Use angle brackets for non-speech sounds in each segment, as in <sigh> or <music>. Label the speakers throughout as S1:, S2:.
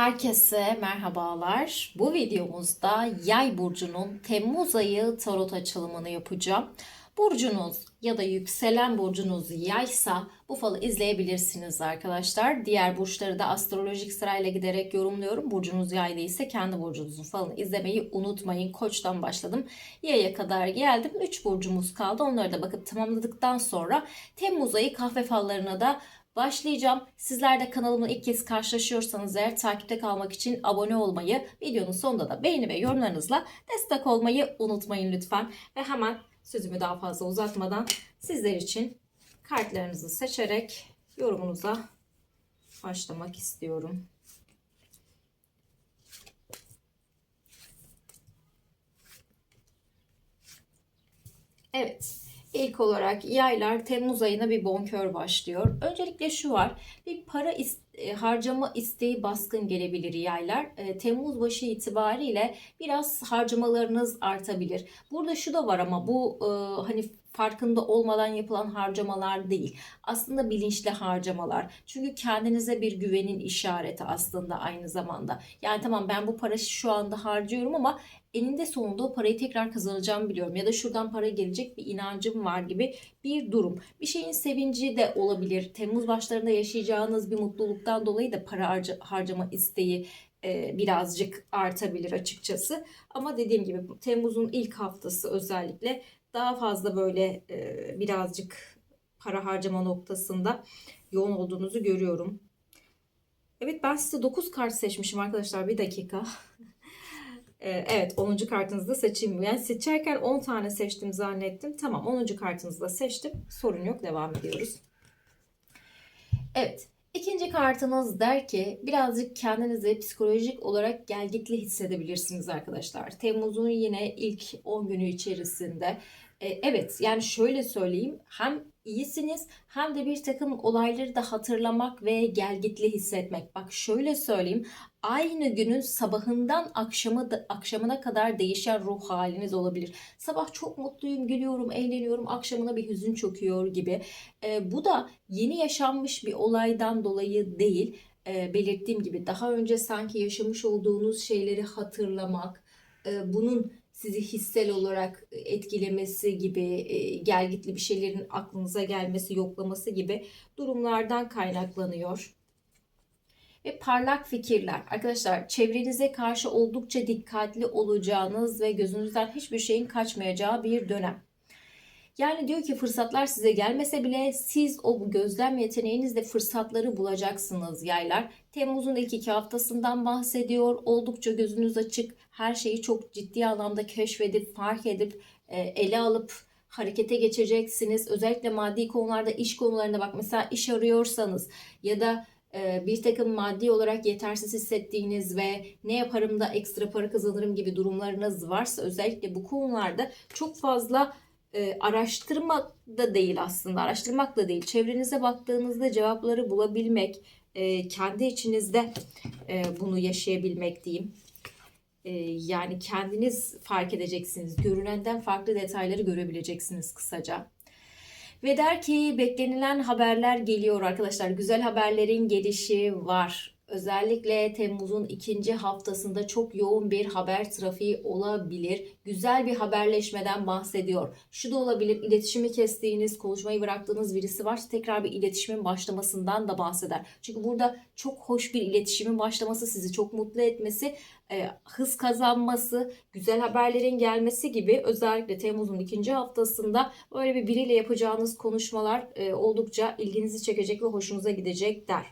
S1: Herkese merhabalar. Bu videomuzda Yay burcunun Temmuz ayı tarot açılımını yapacağım. Burcunuz ya da yükselen burcunuz yaysa bu falı izleyebilirsiniz arkadaşlar. Diğer burçları da astrolojik sırayla giderek yorumluyorum. Burcunuz yay değilse kendi burcunuzun falını izlemeyi unutmayın. Koçtan başladım. Yaya kadar geldim. 3 burcumuz kaldı. Onları da bakıp tamamladıktan sonra Temmuz ayı kahve fallarına da başlayacağım. Sizler de kanalımla ilk kez karşılaşıyorsanız eğer takipte kalmak için abone olmayı, videonun sonunda da beğeni ve yorumlarınızla destek olmayı unutmayın lütfen. Ve hemen sözümü daha fazla uzatmadan sizler için kartlarınızı seçerek yorumunuza başlamak istiyorum. Evet. İlk olarak yaylar Temmuz ayına bir bonkör başlıyor. Öncelikle şu var. Bir para is- e, harcama isteği baskın gelebilir yaylar. E, Temmuz başı itibariyle biraz harcamalarınız artabilir. Burada şu da var ama bu e, hani farkında olmadan yapılan harcamalar değil. Aslında bilinçli harcamalar. Çünkü kendinize bir güvenin işareti aslında aynı zamanda. Yani tamam ben bu parayı şu anda harcıyorum ama eninde sonunda o parayı tekrar kazanacağımı biliyorum. Ya da şuradan para gelecek bir inancım var gibi bir durum. Bir şeyin sevinci de olabilir. Temmuz başlarında yaşayacağınız bir mutluluktan dolayı da para harca- harcama isteği e, birazcık artabilir açıkçası. Ama dediğim gibi Temmuz'un ilk haftası özellikle daha fazla böyle e, birazcık para harcama noktasında yoğun olduğunuzu görüyorum. Evet ben size 9 kart seçmişim arkadaşlar. Bir dakika. <laughs> E, Evet 10. kartınızı da seçeyim. Yani seçerken 10 tane seçtim zannettim. Tamam 10. kartınızı da seçtim. Sorun yok devam ediyoruz. Evet ikinci kartınız der ki birazcık kendinizi psikolojik olarak gelgitli hissedebilirsiniz arkadaşlar. Temmuz'un yine ilk 10 günü içerisinde. E, Evet yani şöyle söyleyeyim hem iyisiniz hem de bir takım olayları da hatırlamak ve gelgitli hissetmek. Bak şöyle söyleyeyim aynı günün sabahından akşamı da, akşamına kadar değişen ruh haliniz olabilir. Sabah çok mutluyum, gülüyorum, eğleniyorum, akşamına bir hüzün çöküyor gibi. E, bu da yeni yaşanmış bir olaydan dolayı değil. E, belirttiğim gibi daha önce sanki yaşamış olduğunuz şeyleri hatırlamak, e, bunun sizi hissel olarak etkilemesi gibi, e, gelgitli bir şeylerin aklınıza gelmesi, yoklaması gibi durumlardan kaynaklanıyor ve parlak fikirler. Arkadaşlar çevrenize karşı oldukça dikkatli olacağınız ve gözünüzden hiçbir şeyin kaçmayacağı bir dönem. Yani diyor ki fırsatlar size gelmese bile siz o gözlem yeteneğinizle fırsatları bulacaksınız yaylar. Temmuz'un ilk iki haftasından bahsediyor. Oldukça gözünüz açık. Her şeyi çok ciddi anlamda keşfedip, fark edip, e, ele alıp harekete geçeceksiniz. Özellikle maddi konularda, iş konularında bak mesela iş arıyorsanız ya da e, bir takım maddi olarak yetersiz hissettiğiniz ve ne yaparım da ekstra para kazanırım gibi durumlarınız varsa özellikle bu konularda çok fazla e, araştırma da değil aslında araştırmak da değil çevrenize baktığınızda cevapları bulabilmek e, kendi içinizde e, bunu yaşayabilmek diyeyim. E, yani kendiniz fark edeceksiniz görünenden farklı detayları görebileceksiniz kısaca. Ve der ki beklenilen haberler geliyor arkadaşlar. Güzel haberlerin gelişi var. Özellikle Temmuz'un ikinci haftasında çok yoğun bir haber trafiği olabilir. Güzel bir haberleşmeden bahsediyor. Şu da olabilir iletişimi kestiğiniz, konuşmayı bıraktığınız birisi varsa tekrar bir iletişimin başlamasından da bahseder. Çünkü burada çok hoş bir iletişimin başlaması, sizi çok mutlu etmesi, e, hız kazanması, güzel haberlerin gelmesi gibi özellikle Temmuz'un ikinci haftasında böyle bir biriyle yapacağınız konuşmalar e, oldukça ilginizi çekecek ve hoşunuza gidecek der.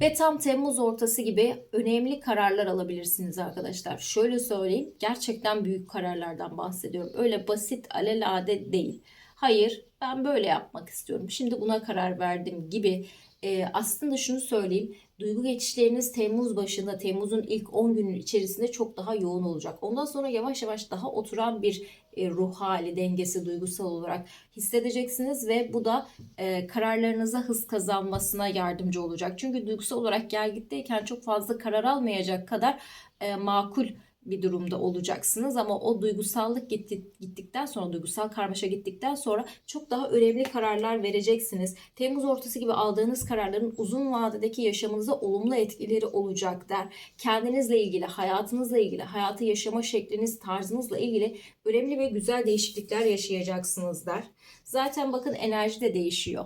S1: Ve tam Temmuz ortası gibi önemli kararlar alabilirsiniz arkadaşlar. Şöyle söyleyeyim, gerçekten büyük kararlardan bahsediyorum. Öyle basit alelade değil. Hayır, ben böyle yapmak istiyorum. Şimdi buna karar verdim gibi. Ee, aslında şunu söyleyeyim. Duygu geçişleriniz Temmuz başında, Temmuz'un ilk 10 günün içerisinde çok daha yoğun olacak. Ondan sonra yavaş yavaş daha oturan bir e, ruh hali, dengesi duygusal olarak hissedeceksiniz ve bu da e, kararlarınıza hız kazanmasına yardımcı olacak. Çünkü duygusal olarak gelgitteyken çok fazla karar almayacak kadar e, makul bir durumda olacaksınız ama o duygusallık gitti, gittikten sonra duygusal karmaşa gittikten sonra çok daha önemli kararlar vereceksiniz. Temmuz ortası gibi aldığınız kararların uzun vadedeki yaşamınıza olumlu etkileri olacak der. Kendinizle ilgili, hayatınızla ilgili, hayatı yaşama şekliniz, tarzınızla ilgili önemli ve güzel değişiklikler yaşayacaksınız der. Zaten bakın enerji de değişiyor.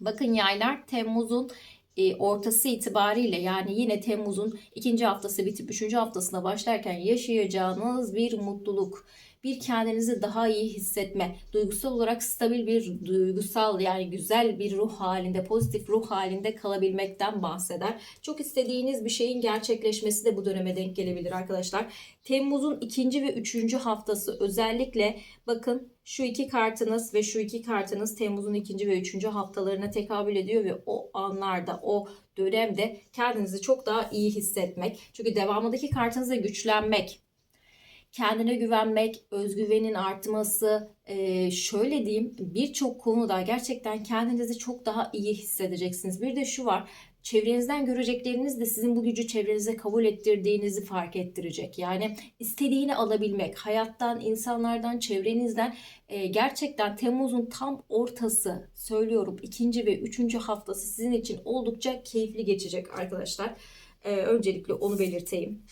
S1: Bakın yaylar Temmuz'un e, ortası itibariyle yani yine Temmuz'un ikinci haftası bitip üçüncü haftasına başlarken yaşayacağınız bir mutluluk, bir kendinizi daha iyi hissetme, duygusal olarak stabil bir duygusal yani güzel bir ruh halinde, pozitif ruh halinde kalabilmekten bahseder. Çok istediğiniz bir şeyin gerçekleşmesi de bu döneme denk gelebilir arkadaşlar. Temmuz'un ikinci ve üçüncü haftası özellikle bakın şu iki kartınız ve şu iki kartınız Temmuz'un ikinci ve üçüncü haftalarına tekabül ediyor ve o anlarda, o dönemde kendinizi çok daha iyi hissetmek. Çünkü devamındaki kartınızda güçlenmek, kendine güvenmek, özgüvenin artması, e, şöyle diyeyim birçok konuda gerçekten kendinizi çok daha iyi hissedeceksiniz. Bir de şu var, çevrenizden görecekleriniz de sizin bu gücü çevrenize kabul ettirdiğinizi fark ettirecek. Yani istediğini alabilmek, hayattan, insanlardan, çevrenizden e, gerçekten Temmuz'un tam ortası söylüyorum ikinci ve üçüncü haftası sizin için oldukça keyifli geçecek arkadaşlar. E, öncelikle onu belirteyim.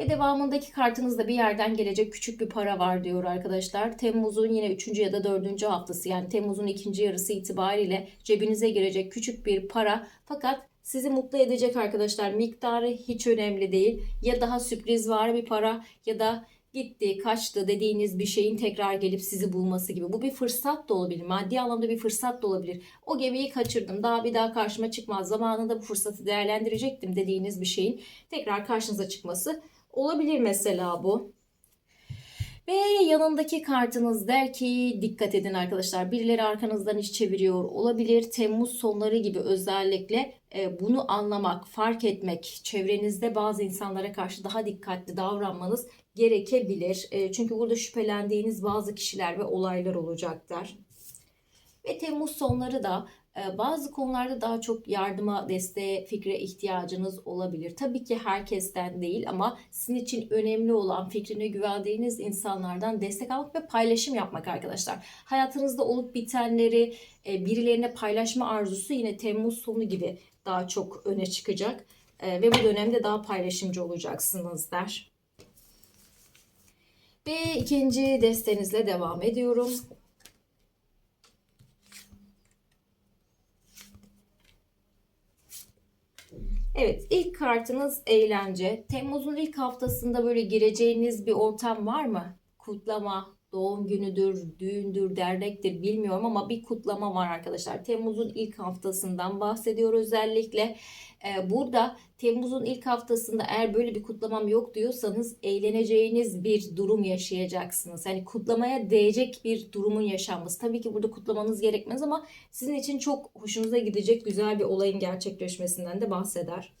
S1: Ve devamındaki kartınızda bir yerden gelecek küçük bir para var diyor arkadaşlar. Temmuz'un yine 3. ya da 4. haftası yani Temmuz'un ikinci yarısı itibariyle cebinize girecek küçük bir para. Fakat sizi mutlu edecek arkadaşlar. Miktarı hiç önemli değil. Ya daha sürpriz var bir para ya da gitti, kaçtı dediğiniz bir şeyin tekrar gelip sizi bulması gibi. Bu bir fırsat da olabilir. Maddi anlamda bir fırsat da olabilir. O gemiyi kaçırdım. Daha bir daha karşıma çıkmaz. Zamanında bu fırsatı değerlendirecektim dediğiniz bir şeyin tekrar karşınıza çıkması Olabilir mesela bu. Ve yanındaki kartınız der ki dikkat edin arkadaşlar birileri arkanızdan iş çeviriyor olabilir. Temmuz sonları gibi özellikle e, bunu anlamak, fark etmek, çevrenizde bazı insanlara karşı daha dikkatli davranmanız gerekebilir. E, çünkü burada şüphelendiğiniz bazı kişiler ve olaylar olacaktır. Ve Temmuz sonları da bazı konularda daha çok yardıma, desteğe, fikre ihtiyacınız olabilir. Tabii ki herkesten değil ama sizin için önemli olan fikrine güvendiğiniz insanlardan destek almak ve paylaşım yapmak arkadaşlar. Hayatınızda olup bitenleri e, birilerine paylaşma arzusu yine Temmuz sonu gibi daha çok öne çıkacak. E, ve bu dönemde daha paylaşımcı olacaksınız der. Ve ikinci destenizle devam ediyorum. Evet ilk kartınız eğlence. Temmuz'un ilk haftasında böyle gireceğiniz bir ortam var mı? Kutlama, doğum günüdür, düğündür, dernektir bilmiyorum ama bir kutlama var arkadaşlar. Temmuz'un ilk haftasından bahsediyor özellikle. Ee, burada Temmuz'un ilk haftasında eğer böyle bir kutlamam yok diyorsanız eğleneceğiniz bir durum yaşayacaksınız. Yani kutlamaya değecek bir durumun yaşanması. Tabii ki burada kutlamanız gerekmez ama sizin için çok hoşunuza gidecek güzel bir olayın gerçekleşmesinden de bahseder.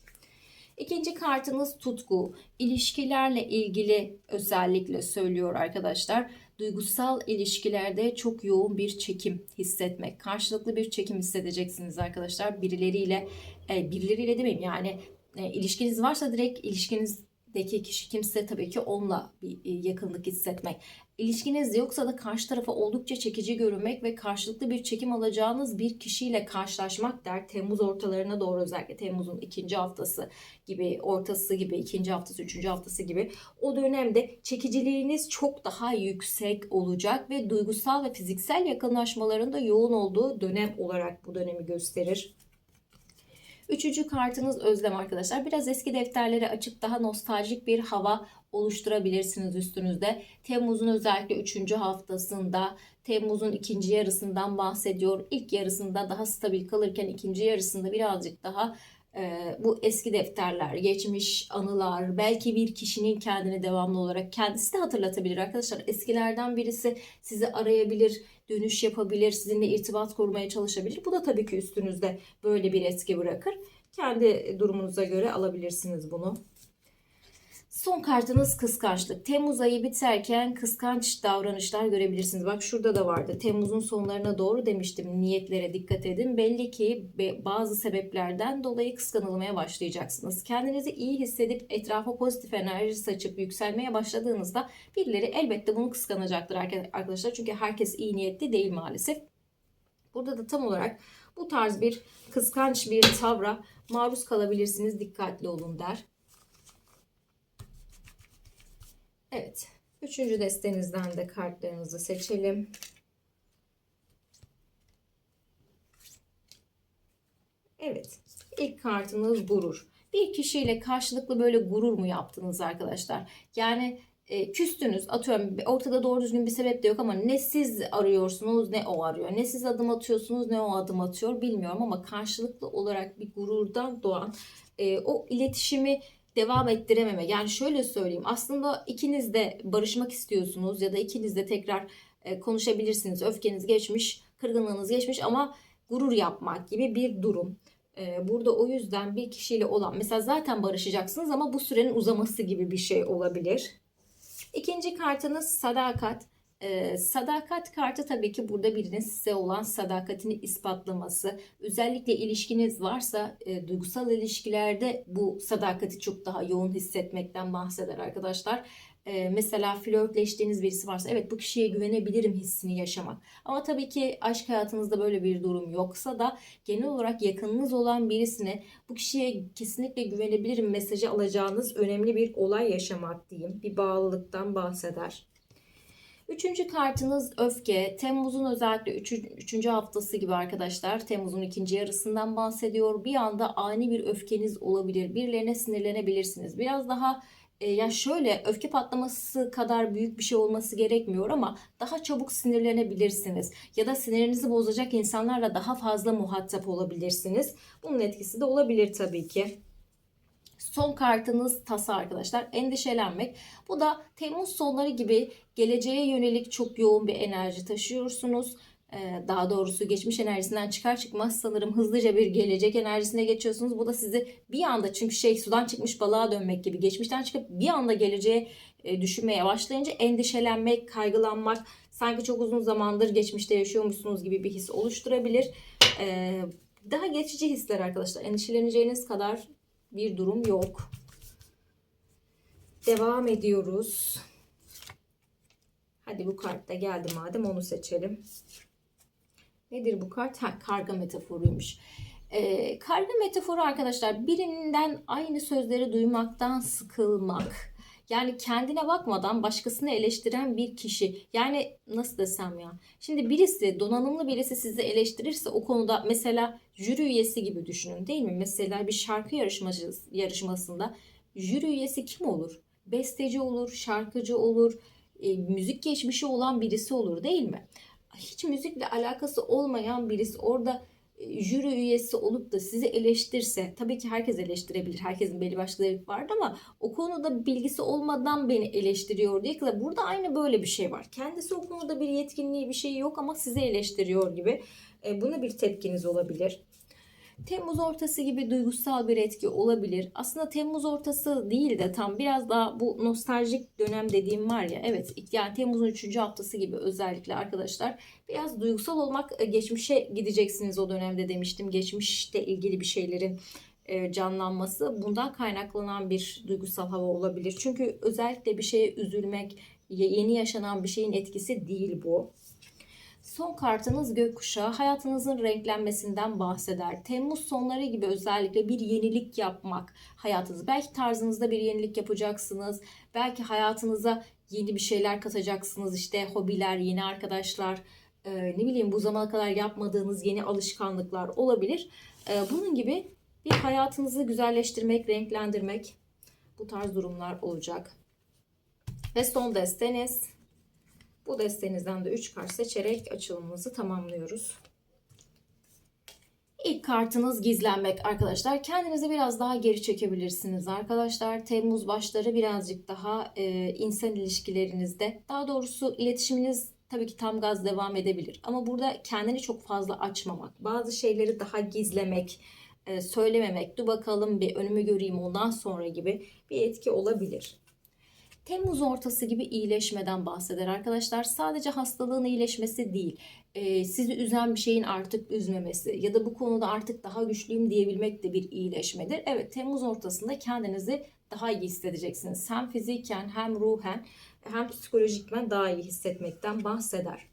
S1: İkinci kartınız tutku. İlişkilerle ilgili özellikle söylüyor arkadaşlar duygusal ilişkilerde çok yoğun bir çekim hissetmek. Karşılıklı bir çekim hissedeceksiniz arkadaşlar. Birileriyle, e, birileriyle demeyeyim yani e, ilişkiniz varsa direkt ilişkiniz deki kişi kimse tabii ki onunla bir e, yakınlık hissetmek. İlişkiniz yoksa da karşı tarafa oldukça çekici görünmek ve karşılıklı bir çekim alacağınız bir kişiyle karşılaşmak der. Temmuz ortalarına doğru özellikle Temmuz'un ikinci haftası gibi, ortası gibi, ikinci haftası, üçüncü haftası gibi o dönemde çekiciliğiniz çok daha yüksek olacak ve duygusal ve fiziksel yakınlaşmaların da yoğun olduğu dönem olarak bu dönemi gösterir. Üçüncü kartınız özlem arkadaşlar. Biraz eski defterleri açıp daha nostaljik bir hava oluşturabilirsiniz üstünüzde. Temmuz'un özellikle üçüncü haftasında Temmuz'un ikinci yarısından bahsediyor. İlk yarısında daha stabil kalırken ikinci yarısında birazcık daha bu eski defterler, geçmiş anılar, belki bir kişinin kendini devamlı olarak kendisi de hatırlatabilir arkadaşlar. Eskilerden birisi sizi arayabilir, dönüş yapabilir, sizinle irtibat kurmaya çalışabilir. Bu da tabii ki üstünüzde böyle bir etki bırakır. Kendi durumunuza göre alabilirsiniz bunu. Son kartınız kıskançlık. Temmuz ayı biterken kıskanç davranışlar görebilirsiniz. Bak şurada da vardı. Temmuz'un sonlarına doğru demiştim. Niyetlere dikkat edin. Belli ki bazı sebeplerden dolayı kıskanılmaya başlayacaksınız. Kendinizi iyi hissedip etrafa pozitif enerji saçıp yükselmeye başladığınızda birileri elbette bunu kıskanacaktır arka- arkadaşlar. Çünkü herkes iyi niyetli değil maalesef. Burada da tam olarak bu tarz bir kıskanç bir tavra maruz kalabilirsiniz. Dikkatli olun der. Evet. Üçüncü destenizden de kartlarınızı seçelim. Evet. İlk kartınız gurur. Bir kişiyle karşılıklı böyle gurur mu yaptınız arkadaşlar? Yani e, küstünüz atıyorum ortada doğru düzgün bir sebep de yok ama ne siz arıyorsunuz ne o arıyor. Ne siz adım atıyorsunuz ne o adım atıyor bilmiyorum ama karşılıklı olarak bir gururdan doğan e, o iletişimi devam ettirememe. Yani şöyle söyleyeyim aslında ikiniz de barışmak istiyorsunuz ya da ikiniz de tekrar e, konuşabilirsiniz. Öfkeniz geçmiş, kırgınlığınız geçmiş ama gurur yapmak gibi bir durum. E, Burada o yüzden bir kişiyle olan mesela zaten barışacaksınız ama bu sürenin uzaması gibi bir şey olabilir. İkinci kartınız sadakat. Ee, sadakat kartı tabii ki burada birinin size olan sadakatini ispatlaması. Özellikle ilişkiniz varsa e, duygusal ilişkilerde bu sadakati çok daha yoğun hissetmekten bahseder arkadaşlar. Ee, mesela flörtleştiğiniz birisi varsa evet bu kişiye güvenebilirim hissini yaşamak. Ama tabii ki aşk hayatınızda böyle bir durum yoksa da genel olarak yakınınız olan birisine bu kişiye kesinlikle güvenebilirim mesajı alacağınız önemli bir olay yaşamak diyeyim. Bir bağlılıktan bahseder. Üçüncü kartınız öfke. Temmuz'un özellikle üçü- üçüncü haftası gibi arkadaşlar. Temmuz'un ikinci yarısından bahsediyor. Bir anda ani bir öfkeniz olabilir. Birilerine sinirlenebilirsiniz. Biraz daha e, ya şöyle öfke patlaması kadar büyük bir şey olması gerekmiyor ama daha çabuk sinirlenebilirsiniz. Ya da sinirinizi bozacak insanlarla daha fazla muhatap olabilirsiniz. Bunun etkisi de olabilir tabii ki. Son kartınız tasa arkadaşlar. Endişelenmek. Bu da Temmuz sonları gibi geleceğe yönelik çok yoğun bir enerji taşıyorsunuz. Ee, Daha doğrusu geçmiş enerjisinden çıkar çıkmaz sanırım hızlıca bir gelecek enerjisine geçiyorsunuz. Bu da sizi bir anda çünkü şey sudan çıkmış balığa dönmek gibi geçmişten çıkıp bir anda geleceğe e, düşünmeye başlayınca endişelenmek, kaygılanmak sanki çok uzun zamandır geçmişte yaşıyormuşsunuz gibi bir his oluşturabilir. Ee, Daha geçici hisler arkadaşlar. Endişeleneceğiniz kadar bir durum yok. Devam ediyoruz. Hadi bu kart da geldi madem onu seçelim. Nedir bu kart? Ha, karga metaforuymuş. Ee, karga metaforu arkadaşlar birinden aynı sözleri duymaktan sıkılmak. Yani kendine bakmadan başkasını eleştiren bir kişi. Yani nasıl desem ya. Şimdi birisi donanımlı birisi sizi eleştirirse o konuda mesela jüri üyesi gibi düşünün değil mi? Mesela bir şarkı yarışmacı, yarışmasında jüri üyesi kim olur? Besteci olur, şarkıcı olur, e, müzik geçmişi olan birisi olur değil mi? Hiç müzikle alakası olmayan birisi orada jüri üyesi olup da sizi eleştirse tabii ki herkes eleştirebilir. Herkesin belli başlı zevk vardır ama o konuda bilgisi olmadan beni eleştiriyor diye kadar burada aynı böyle bir şey var. Kendisi o konuda bir yetkinliği bir şey yok ama sizi eleştiriyor gibi. E, buna bir tepkiniz olabilir. Temmuz ortası gibi duygusal bir etki olabilir. Aslında Temmuz ortası değil de tam biraz daha bu nostaljik dönem dediğim var ya. Evet yani Temmuz'un 3. haftası gibi özellikle arkadaşlar biraz duygusal olmak e, geçmişe gideceksiniz o dönemde demiştim. Geçmişte ilgili bir şeylerin e, canlanması bundan kaynaklanan bir duygusal hava olabilir. Çünkü özellikle bir şeye üzülmek, yeni yaşanan bir şeyin etkisi değil bu. Son kartınız gökkuşağı hayatınızın renklenmesinden bahseder. Temmuz sonları gibi özellikle bir yenilik yapmak hayatınız. Belki tarzınızda bir yenilik yapacaksınız. Belki hayatınıza yeni bir şeyler katacaksınız. İşte hobiler, yeni arkadaşlar, e, ne bileyim bu zamana kadar yapmadığınız yeni alışkanlıklar olabilir. E, bunun gibi bir hayatınızı güzelleştirmek, renklendirmek bu tarz durumlar olacak. Ve son desteniz. Bu destenizden de 3 kart seçerek açılımımızı tamamlıyoruz. İlk kartınız gizlenmek arkadaşlar. Kendinizi biraz daha geri çekebilirsiniz arkadaşlar. Temmuz başları birazcık daha e, insan ilişkilerinizde daha doğrusu iletişiminiz tabii ki tam gaz devam edebilir. Ama burada kendini çok fazla açmamak, bazı şeyleri daha gizlemek, e, söylememek, dur bakalım bir önümü göreyim ondan sonra gibi bir etki olabilir. Temmuz ortası gibi iyileşmeden bahseder arkadaşlar. Sadece hastalığın iyileşmesi değil, e, sizi üzen bir şeyin artık üzmemesi ya da bu konuda artık daha güçlüyüm diyebilmek de bir iyileşmedir. Evet, Temmuz ortasında kendinizi daha iyi hissedeceksiniz. Hem fiziken hem ruhen hem psikolojikmen daha iyi hissetmekten bahseder.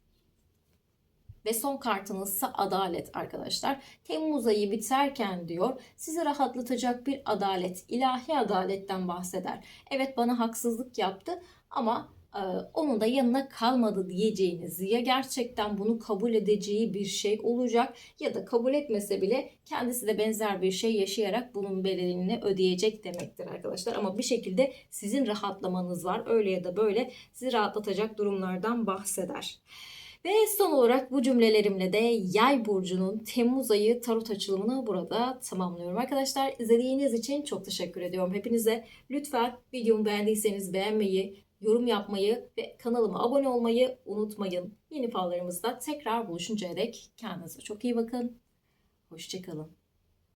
S1: Ve son kartınız ise adalet arkadaşlar. Temmuz ayı biterken diyor sizi rahatlatacak bir adalet, ilahi adaletten bahseder. Evet bana haksızlık yaptı ama e, onun da yanına kalmadı diyeceğiniz ya gerçekten bunu kabul edeceği bir şey olacak ya da kabul etmese bile kendisi de benzer bir şey yaşayarak bunun bedelini ödeyecek demektir arkadaşlar. Ama bir şekilde sizin rahatlamanız var. Öyle ya da böyle sizi rahatlatacak durumlardan bahseder. Ve son olarak bu cümlelerimle de Yay burcunun Temmuz ayı tarot açılımını burada tamamlıyorum arkadaşlar. İzlediğiniz için çok teşekkür ediyorum hepinize. Lütfen videomu beğendiyseniz beğenmeyi, yorum yapmayı ve kanalıma abone olmayı unutmayın. Yeni fallarımızda tekrar buluşuncaya dek kendinize çok iyi bakın. Hoşçakalın.